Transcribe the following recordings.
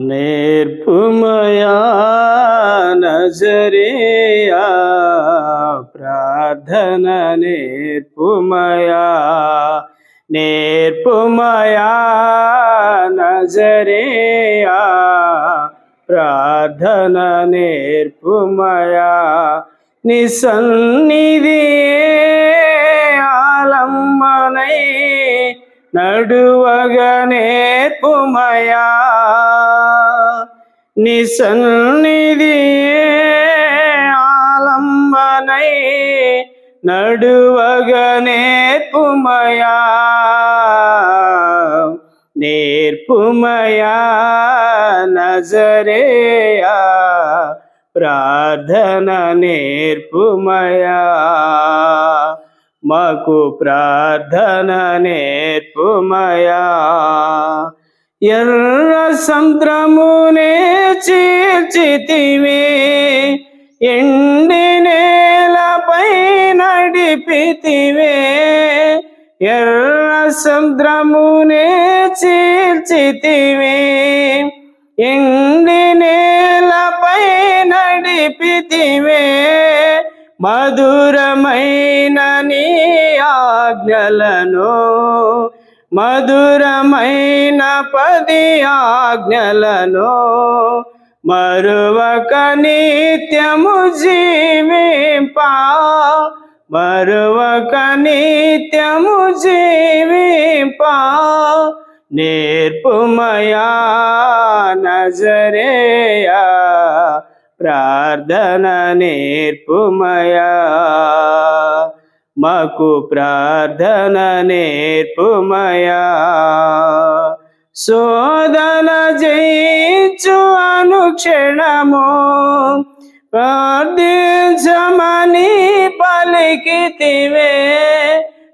నేర్పుమయా నజరేయా ప్రార్థన నేర్పుమయా నేర్పుమయా నజరేయా ప్రార్థన నేర్పుమయా నిసన్నిధి ఆలమ్మనై నడువగ నేర్పుమయా. నిసన్నిధి ఆలంబనై నడువగనే పుమయా. నేర్పుమయా నజరేయా. ప్రార్థన నేర్పుమయా. మాకు ప్రార్థన నేర్పుమయా. ఎర్ర సంద్రమునే చీర్చితివే ఎండి నేలపై నడిపితివే. ఎర్ర సముద్రమునే చీర్చితివే ఎండి నేలపై నడిపితివే. మధురమైన నీ ఆజ్ఞలను మధురమైన పది ఆజ్ఞలను మరువక నిత్యము జీవింపా మరువక నిత్యము జీవింపా. నేర్పుమయా నజరేయా ప్రార్థన నేర్పుమయా. మాకు ప్రార్థన నేర్పుమయా. శోధన జయించు అనుక్షణము. ప్రార్థించమని పలికితివే.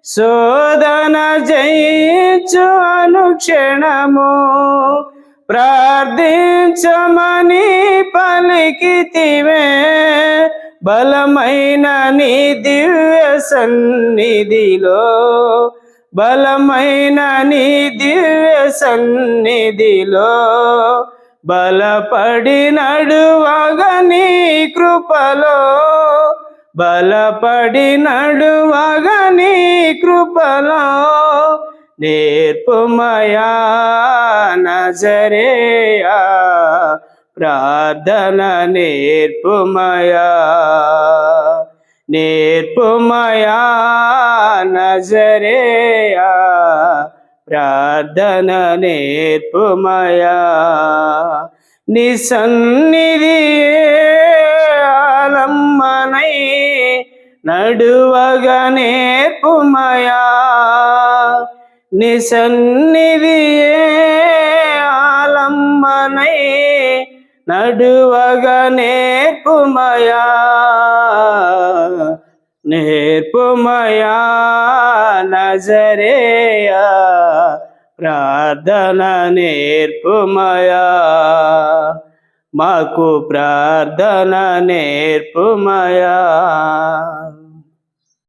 శోధన జయించు అనుక్షణము. ప్రార్థించమని పలికితివే. బలమైన నీ దివ్య సన్నిధిలో బలమైన నీ దివ్య సన్నిధిలో బలపడి నడువగని కృపలో బలపడి నడువగని కృపలో నేర్పుమయా నజరేయా. ప్రార్థన నేర్పుమయా నేర్పుమయా నజరేయా ప్రార్థన నేర్పుమయా. నీ సన్నిధి ఆలమ్మనై నడువగ నేర్పుమయా నీ సన్నిధి ఆలమ్మనై నడువగ నేర్పుమయా నేర్పుమయా నజరేయా ప్రార్థన నేర్పుమయా. మాకు ప్రార్థన నేర్పుమయా.